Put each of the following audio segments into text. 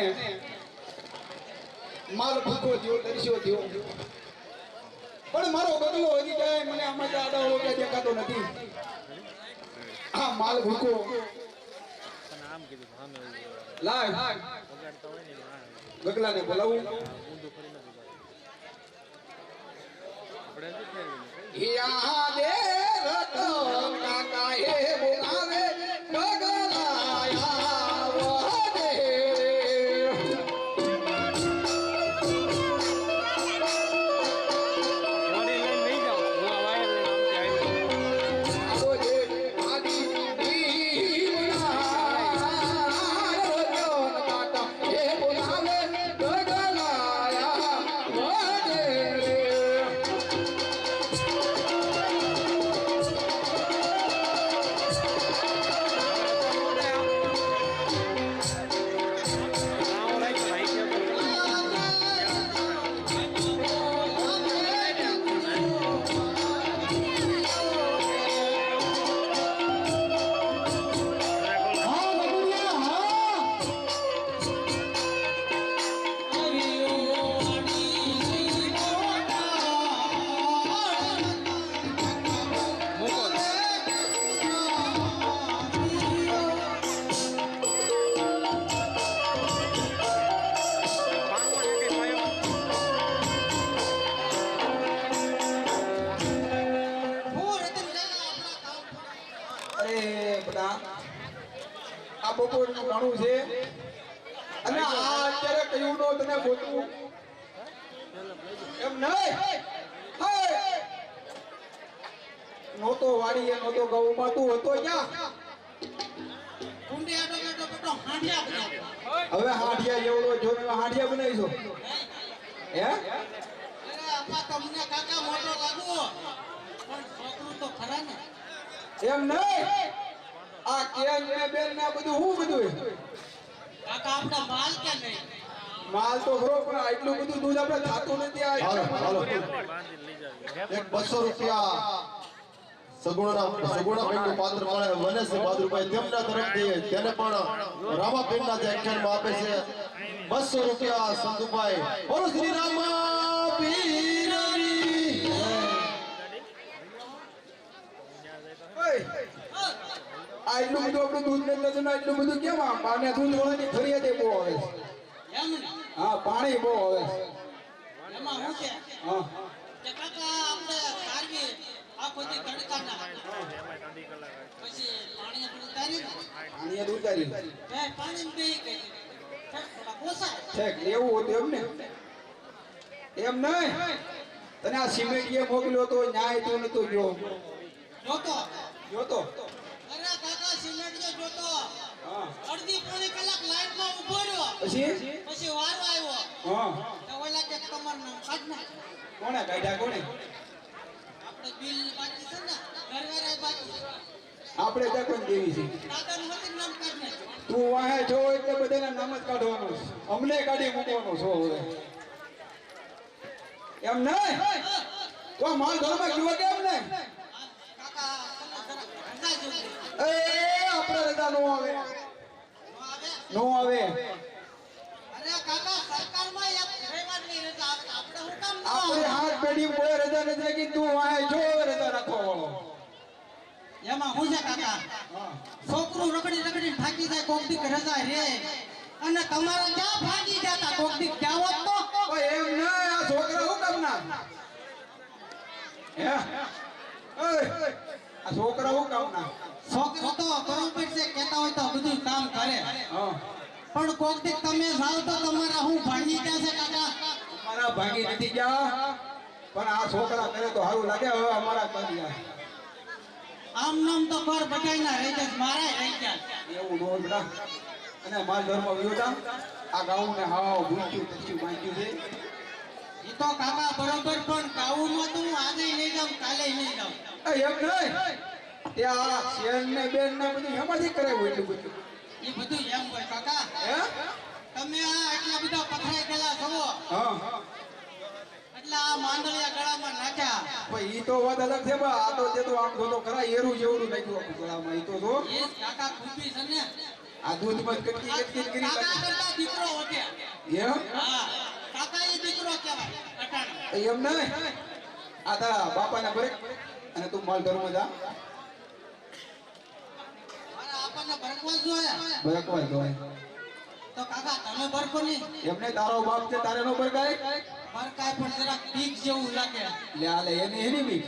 અને માલ ભાગો થયો તરસ્યો થયો પણ મારો બદલો હજી જાય મને આમાં આડા ઓળખે દેખાતો નથી. આ માલ ભૂકો. લાય. ગગલાને બોલાવું. યા દે રતન નો એમ નહીં? હે! નહોતો વાડીએ નહોતો ગૌ માતું હતો ક્યાં હવે હાંડિયા જેવડો જો ને હાંડિયા બનાવીશો? હે? એમ નહીં? આ કેન ને બેન ને બધું હું બધું માલ તો ખરો પણ આટલું બધું દૂધ આપણે થાતું નથી આ. એક બસો રૂપિયા સગુણા પાત્ર મળે છે બહાદુરભાઈ તેમના તરફથી તેને પણ રામાબેનના જે આખ્યાનમાં આપે છે. બસો રૂપિયા સંધુભાઈ બોલો શ્રી રામા પીરની આટલું બધું આપણું દૂધ ને લગ્ન આટલું બધું કેમ આમ? પાને દૂધ વાળાની ફરિયાદ બહુ આવે છે હા પાણી બહુ આવે. છે? હા. એમાંય અઢી કલાક આવે. પાણી દૂધ તારી ઠેક એવું હતું એમ ને? એમ નહીં? તને આ સિમેન્ટીએ મોકલ્યો તો ન્યાય તું નતો ગયો. જોતો. હા. અડધી પોણી કલાક પછી? પછી વારો આવ્યો. હા. તો ઓલા કે કમર નામ કાઢ નાખ કોણે કાઢ્યા કોણે? આપણે બિલ બાકી છે ને ઘરવાળા બાકી આપણે ત્યાં કોણ દેવી છે? તું વાહે છો એટલે બધાના નામ જ કાઢવાનું છે. અમને કાઢી મૂકવાનો છો હવે. એમ નહીં તો માલ ઘરમાં ગયો કેમ ને? કાકા તમે જરા રજા જોજો. એ આપણે રજા નો આવે? નો આવે નો આવે અરે કાકા સરકારમાં એક રવિવારની રજા આપે આપણે? હાથ પેઢી કોઈ રજા નથી રાખી તું વાહે જો રજા રાખો વાળો. એમાં હું છે કાકા. છોકરું રગડી રગડી થાકી જાય કોક દીક રજા રે. અને તમારે ક્યાં ભાગી જતા કોક દીક જાવ તો. ઓય એમ ન આ છોકરા હું કામ ના હે? ઓય, આ છોકરા હું કામ ના છોકરો તો બરોબર છે કહેતા હોય તો બધું કામ કરે. હા. પણ કોક દીક તમે જાવ તો તમારા હું ભાગી જશે કાકા? અમારા ભાગી નથી ગયા. પણ આ છોકરા કરે તો સારું લાગે હવે અમારા કરી આમ નામ તો ઘર ના રહી જશે મારા રહી ગયા એવું નો બેટા. અને માલ ધર્મ વિયોતા આ ગાઉં ને હાવ ભૂખ્યું તસ્યું માંગ્યું છે. ઈ તો કાકા બરોબર પણ કાઉમાં તો હું આજે નહીં જાઉં કાલે નહીં જાઉં. એ એમ નહીં. તે આ શેર ને બેન ને બધું એમાંથી કરાવ્યું એટલું બધું. ઈ બધું એમ હોય કાકા. હે? તમે આ એટલા બધા પથરાઈ હા. એટલે આ માંદળિયા ગળામાં નાખ્યા. પણ ઈ તો વાત અલગ છે બા આ તો જે તો આમ જોતો ખરા એરું જેવડું નાખ્યું આપણું ગળામાં. ઈ તો જો. એ કાકા ખૂબી છે ને. આ દૂધમાં જ કટકી કટકી કરી કાકા કરતા દીકરો હોતે એમ? હા. કાકા એ દીકરો કહેવાય અટાણે. એમ નહીં આ તારા બાપાને ભરે અને તું માલ ધર્મ જા. આપણને ભરકવા જ જોઈએ. તો કાકા તમે બરકો નહીં. એમને તારો બાપ છે તારે નો ભરકાય ભરકાય પણ જરા બીક જેવું લાગે. લે આલે એની એની બીક?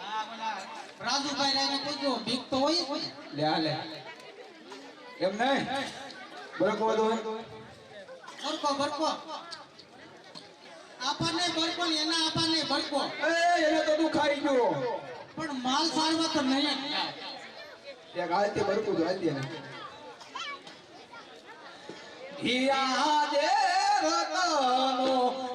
હા બોલા. રાજુભાઈ રાયને કહેજો બીક તો હોય લે આલે એમ નહીં? બરકો દો ભરકો બરકો આપણને બરકો ને એના આપણને બરકો. એ એને તો તું ખાઈ ગયો. પણ માલ સારવા તો નહીં. એક હાલતી બરકું હાલતી એને. હિયા જે રતનો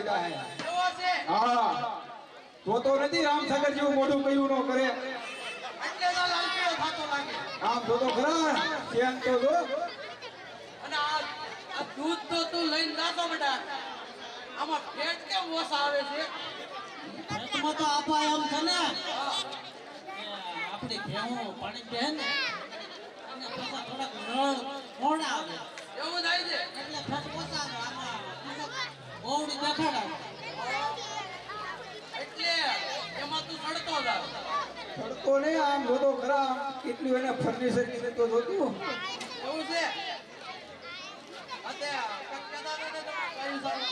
એવો છે હા. તો તો નથી રામસાગર જેવું મોઢું કયું ન કરે. એટલે તો લાલપીળો થતો લાગે આમ તો તો ખરા. ધ્યાન તો જો. અને આ આ દૂધ તો તું લઈને નાખો બેટા. આમાં પેટ કેમ ઓછા આવે છે? પેટમાં તો આપા એમ છે ને. આપણી ભેહું પાણી પીએ ને. અને પાછા થોડાક નળ મોડા આવે. એવું થાય છે. એટલે ફેટ ઓછા આવે. બહુડી દેખાડા એટલે એમાં તું ચડતો જા. તડકો ને આમ જોતો ખરા આમ એને ફર્નિચર કીધું તો જોતું એવું છે? અતે કંઈક કહેતા ને તો કઈ સારું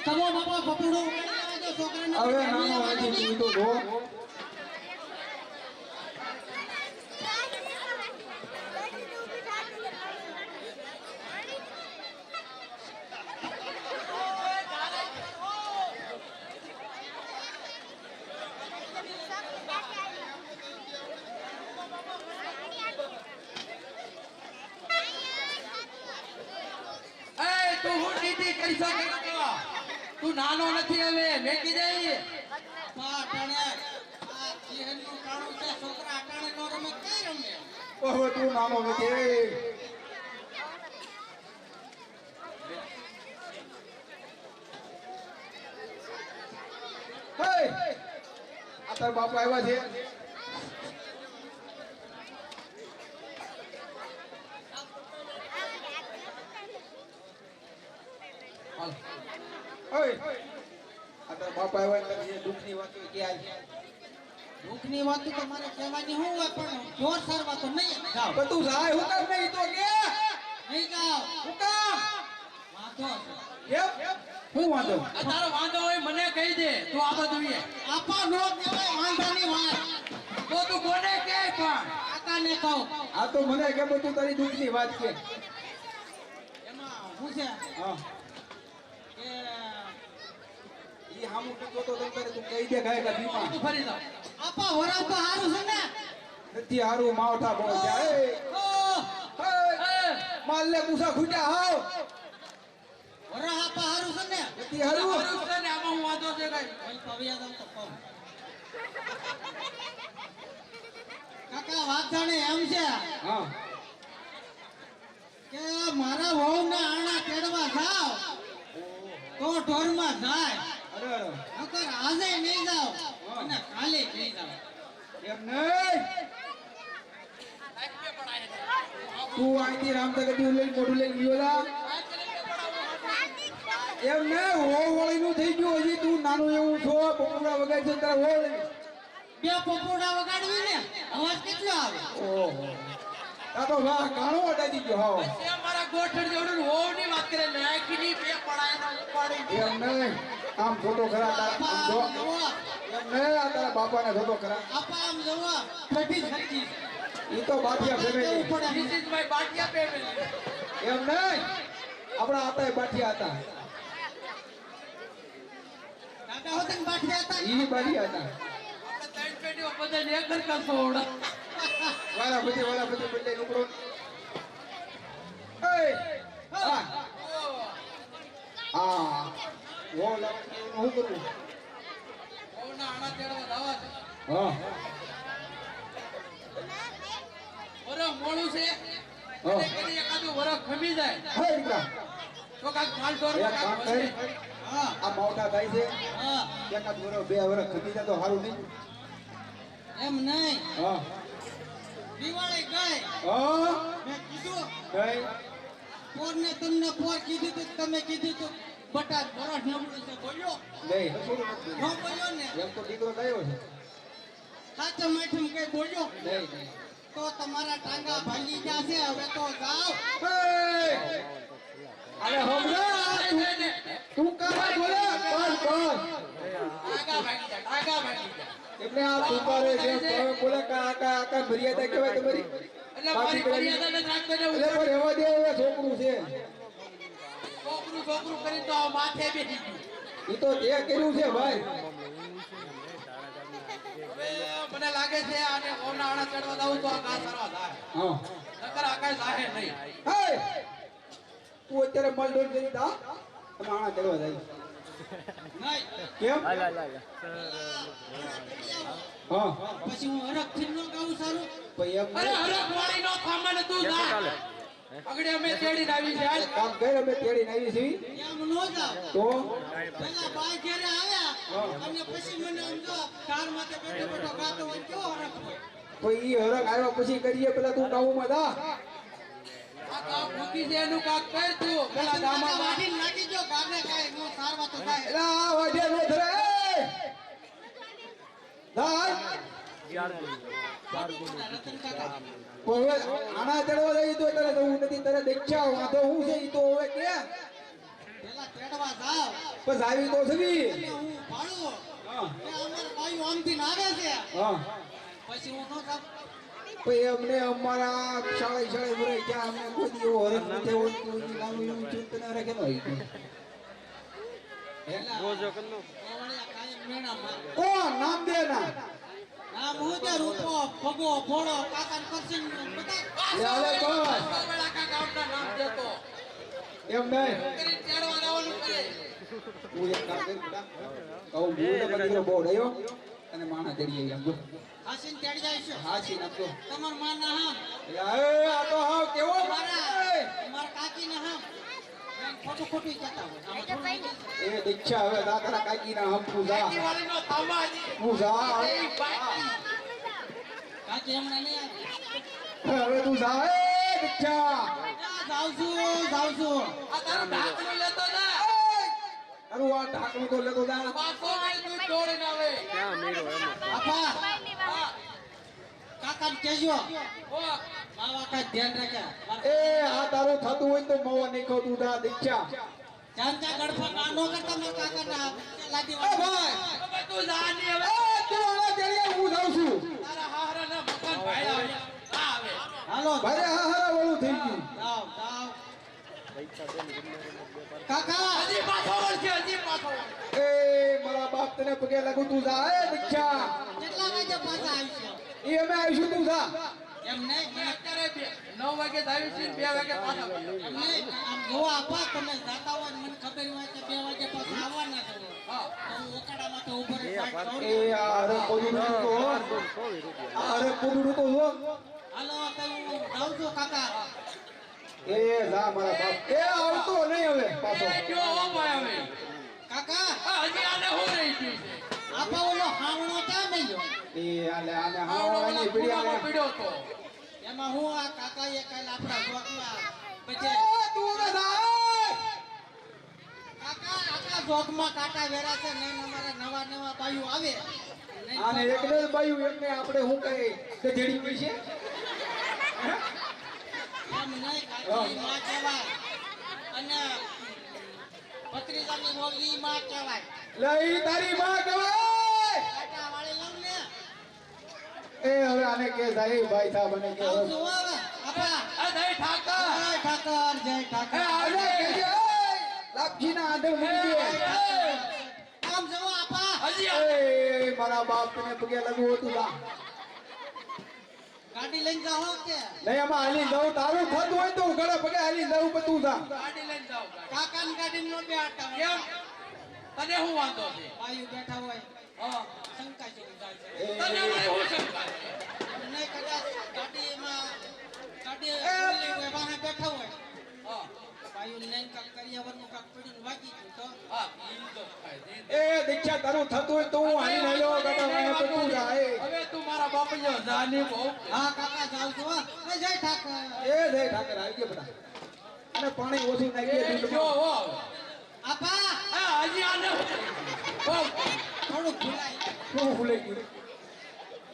તમામ આપણા બાપા પપડું છોકરાને હવે નાનો નથી તું તો જો એ તું હું નીતિ કરી શકે નતો? તું નાનો નથી હવે મેકી દે પા અટાણે આ જીહનનું ટાણું છે છોકરા અટાણે નો રમે કઈ રમે હવે તું નાનો નથી હે આ બાપા આવ્યા છે. બાપા આવ્યા એટલે દુઃખની વાત ક્યાં દુઃખની વાત તો મારે કહેવાની હું હોય પણ જોર સરવા તો નહીં. પણ જાય હું કામ નહીં તો કે. નહીં હું કેમ હું વાંધો આ તારો વાંધો હોય મને કહી દે તું આ બધું આપા નો કહેવાય વાંધાની વાત. તો તું કોને કે પણ? કાકાને કહું. આ તો મને કે બધું તારી દુઃખની વાત કે. એમાં શું છે? હા. કે ઈ હામું કીધું તો તમ તારે તું કહી દે ગાય કા દીપા તું ફરી જાવ. આપા વરાવ તો હારું છે ને. નથી હારું માવઠા બહુ જાય ઓ માલ લે પૂછા ખૂટ્યા હાવ વરાવ આપા હારું ને આમ હારું છે ને આમાં હું વાંધો છે કઈ. ભાઈ પવિયા તો કહું. કાકા વાત જાણે એમ છે હા. કે મારા વહુના આણા કેડવા જાવ તો ઢોરમાં જાય. અરે. અરે નકર આજે નહીં જાવ અને કાલે નહીં જાવ. એમ નહીં? તું અહીંથી રામનગરથી લઈને મોઢું લઈને ગયો એમ ને હો વળીનું થઈ ગયું હજી તું નાનું એવું છો બપોરા વગાડ છે તારે હોળી. બે પપોડા વગાડવી ને અવાજ કેટલો આવે? ઓહો. આ તો વાહ કાણો અડાડી ગયો હાવ તે મારા ગોઠણ જેવડું હોવની વાત કરે નાયકીની બે પડાયના ઉપાડી એમ નહીં આમ ફોટો ખરા તારા આમ જો. એમ ને આ તારા બાપાને ફોટો ખરા આપા આમ જો કઢી સરજી ઈ તો કેવું family is my Bhatia family એમ નહીં આપણા હતા બાટિયા હતા. કાકા હોતે ને બાઠિયા હતા ઈ બાઠિયા હતા આપણે ત્રણ પેઢીઓ બધાને એક જ કરશો ઓડા બધી વાળા બધી બદલે નીકળો એય હા હા વો લાગે હું કરું ઓના આણા તેડવા દાવા છે. હા. વરખ મોડું છે. હા. એટલે કદી એકાદું વરખ ખમી જાય. તો માલ હા આ મોટા થાય છે. હા. એકાદ વરસ બે વરસ ખમી જાય તો સારું નહીં. એમ નહીં. હા. દિવાળી ગઈ. હા. મેં કીધું. ગઈ. પોરને તમને પોર કીધું તું તમે કીધું તો બટા બરસ નબળું છે બોલ્યો. નહીં ન બોલ્યો ને. એમ તો દીકરો ગયો છે. સાચો મેઠમ કઈ બોલ્યો? નહીં તો તમારા ટાંગા ભાંગી છે હવે તો જાઓ! અરે હમણાં તું- કાકા બોલે? કર કર આગા ભાગી જા આગા ભાગી જા એટલે આ તુકારે જે તમે બોલે કા આકા આકા મર્યાદા કહેવાય તમારી. એટલે મારી મર્યાદાને રાખતો ને એટલે પણ એવા દે હવે છોકરું છે. છોકરું છોકરું કરી તો માથે બેસી ગયું. એ તો તે કર્યું છે ભાઈ. મને લાગે છે આને ઓના આણા ચડવા દઉં તો આ ઘા સરવા થાય. નકર આ કાંઈ જાહે નહીં. હે અત્યારે મલડોલ કરી દા તમે આણા કરવા જાય. કેમ? હા. પછી હું હરખથી ન ગાઉં સારું? અરે હરખ વાળી નો થામાને તું કેટલું જા અમે તેડીને આવી છે હાલ. કામ કરે અમે તેડીને આવી છીએ. એમ ન જાવ તો? પેલા બાઈ ઘેરે આવ્યા. અને પછી મને આમ જો કાર માથે બેઠો બેઠો ગાતો હોય કેવો હરખ તો ઈ હરક આવ્યા પછી કરીએ પેલા તું ગાઉમાં જા. આ કામ એ! દેખ્યા વાંધો હું છે હવે કે હું ભાડું હા કે અમારા નાવે છે હા પછી હું તો પછી અમને અમારા શાળા શાળા ભરાઈ ગયા અમને કોઈ દી એવો નથી હોય કોઈ દી નાનું એવું ચિંતન રાખે ન હોય કરનો ઓવળિયા કોણ નામ દે ના નામ હું તે રૂપો ભગો ભોળો કાકા કરશન બધા લે હવે. કોણ કાકા આમના નામ દેતો એમ નહીં કરી તેડવા જવાનું કરે. હું એક કામ કરી કહું બહુ ડયો અને માણા ચડી આવી આમ જો હાસીને તેડી જાય છે. હાસી નાખજો તમારમાં ના હા એ આ તો હા કેવો મારા મારે કાકી ના હા ખોટું ખોટું કહેતા હોય. એ દીક્ષા હવે દાદરા કાકી ના હમ પૂજા વાળીનો થાંભા હજી. પૂજા. કાકી હમણાં નહીં આવી. હવે તું જા. એ દીક્ષા. જાઉં છું જાઉં છું આ તારું ઢાંકણું લેતો જા. તારું આ ઢાંકણું તો લેતો જા. પાછો તું દોડીને આવે ક્યાં મેળો એમ આપા હા. કાકાને કેજો ઓ, માવા કાંઈ ધ્યાન રાખે. એ આ તારું થતું હોય તો મોવા નીકો તું દીક્ષા. ચાંચા ગડફા ના નો કરતા કાકા ના લાદી ઓ ભાઈ! તું જા ની હવે. એ તું હવે તેડીએ હું જાઉં છું. તારા હાહરાના મકાન ભાડે આવે. આવે. હાલો. ભાઈ હારા વાળું થઈ ગયું. જાઓ જાઓ. કાકા! હજી પાછો વળશે, હજી પાછો એ મારા બાપ તને પગે લાગુ તું જા એ દીક્ષા કેટલા વાગે પાછા આવશો એ અમે આવીશું તું એમ નહીં અત્યારે નવ વાગે જાવી છે બે વાગે પાછા એમ નહીં આમ જોવા આપા તમે જાતા હોય મને ખબર હોય કે બે વાગે પાછા આવવાના છો હા. તો હું ઓકાડામાં તો ઊભો રહી એ અરે પોદુડું તો હો. ચોવીસ રૂપિયા આ અરે પોદુડું તો હો. હાલો હું જાઉં છું કાકા એ જા મારા બાપ એ આવતો નહીં હવે પાછો જો હો ભાઈ હવે. કાકા હજી આને હું રહી છે. આપા ઓલો હાવણો ક્યાં મળ્યો એ આલે આને આવડો હાવવાની ઓલા પીડી ખૂણામાં આલે પીડ્યો તો. એમાં હું આ કાલ આપણા એ તું ને કાકા કાંટા વેરા છે નહીં અમારે નવા નવા બાયું આવે. નહીં એકને જ બાયું આપણે શું કહે? ગધેડી કહી છે? એમ નહીં કાકી માં કહેવાય. અને ભત્રીજાની મોગી માં કહેવાય. લઈ તારી માં કહેવાય કાંટા વાળી લઉં ને એ હવે આને કે જાય ભાઈ સાહેબ અને કે આવું હવે. આપા આ દહીં ઠાકર. જય ઠાકર જય ઠાકર. અરે આવજે. કે જે, એ, લાપસીના આંધે મૂકી આમ જવો આપા હજી. એ મારા બાપ તને પગે લાગુ હતું જા ગાડી લઈને જાઓ કે. નહીં આમાં હાલી જાઉં તારું થતું હોય તો ઘરે પગે હાલી જાઉં પણ તું જા. ગાડી લઈને જાઓ ગાડી. કાકાની ગાડી નો બે આટા કેમ? તને શું વાંધો છે? ભાઈ બેઠા હોય. હા. શંકા જેવું જાય છે એ, તને કદાચ ગાડીમાં ગાડી વાહે બેઠા હોય હા. હા, દીક્ષા તારું થતું હોય તો હું હાલી ના લો કાકા તું જા હવે તું મારા બાપા જાની બહુ. હા કાકા જાઉં છું હો. એ જય ઠાકર. એ જય ઠાકર આવી ગયા બધા. અને પાણી ઓછી નાખી જો આપા. આ હજી આને. થોડું ખુલાય શું ભૂલે ગયું?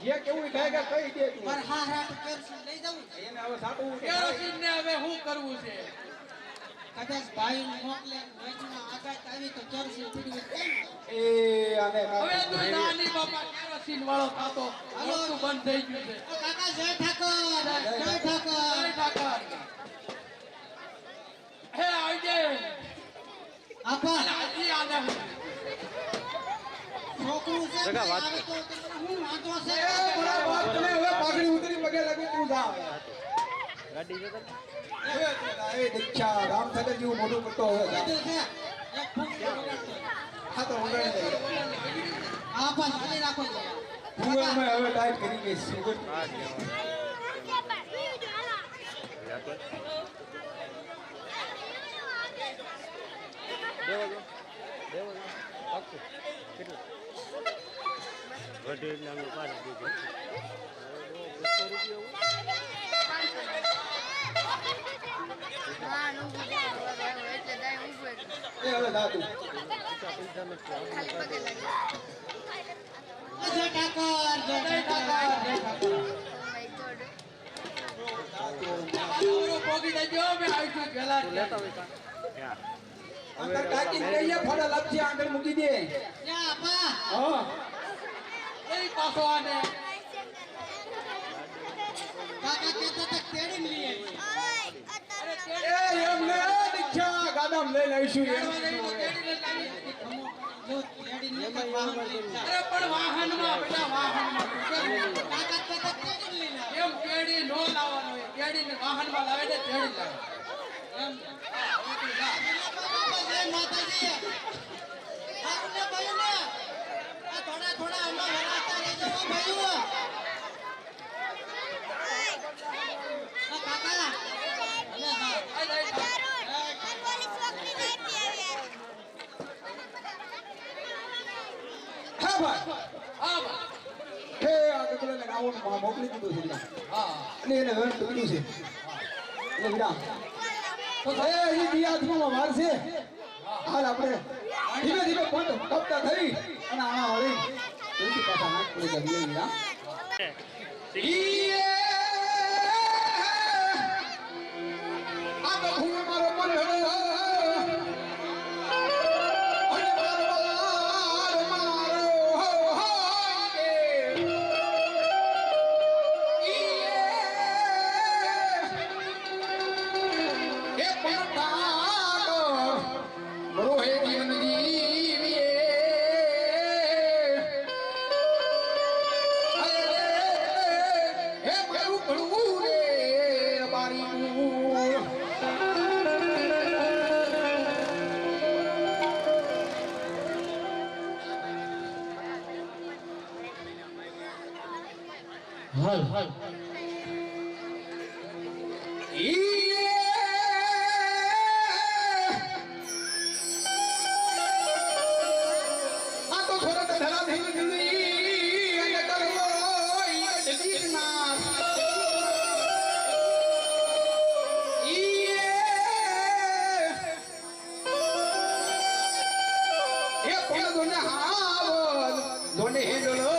જે કેવું થાય કે કહી દે તું. મારે હા હા તો કેમ લઈ જાઉં. એને હવે સાટું કે કેરોસીન ને હવે શું કરવું છે? કદાચ ભાઈ મોકલે વચમાં આઘાત આવી તો ચરસી પીડી એ અને હવે તું નાની બાપા કેરોસીન વાળો ખાતો. હાલો. બંધ થઈ ગયું છે. ઓ કાકા જય ઠાકોર જય ઠાકોર. જય ઠાકર. હે આવજે આપા આજી આને સગા વાત હું બાપ હવે પાઘડી ઉતરી પગે લાગી તું જા ગાડી જા. એ દીક્ષા રામ ઠાકર જેવું મોટું પટ્ટો હવે. હા તો ઉડાડી દે આપા ચાલી રાખો છો હું અમે હવે ટાઈપ કરી ગઈ સુગર હા દેવા દો દેવા દો કેટલું દીધું. લેતા હોય અંદર કાકી કહીએ ફડા લાપસી આગળ મૂકી દે. યા હા. પાછો આને કાકા કહેતા હતા કેળીને લઈ આવી. એ એમ ને દીક્ષા ગાડામ લઈને આવીશું એમ તેડીને. અરે પણ વાહનમાં બેટા વાહનમાં? કાકા કહેતા કેળીને લઈને. એમ કેડી નો લાવવાનો હોય કેડીને વાહનમાં લાવે ને તેડી લાવે એમ હા, એટલે જા. માતાજી. થોડા થોડા હમણાં મોકલી દીધું છે અને એને હવે ટૂંક્યું છે એટલે વિરા વાર છે હાલ આપણે ધીમે ધીમે પણ કપતા થઈ અને આણા વળી જલ્દી પાછા હાથ মনে হলো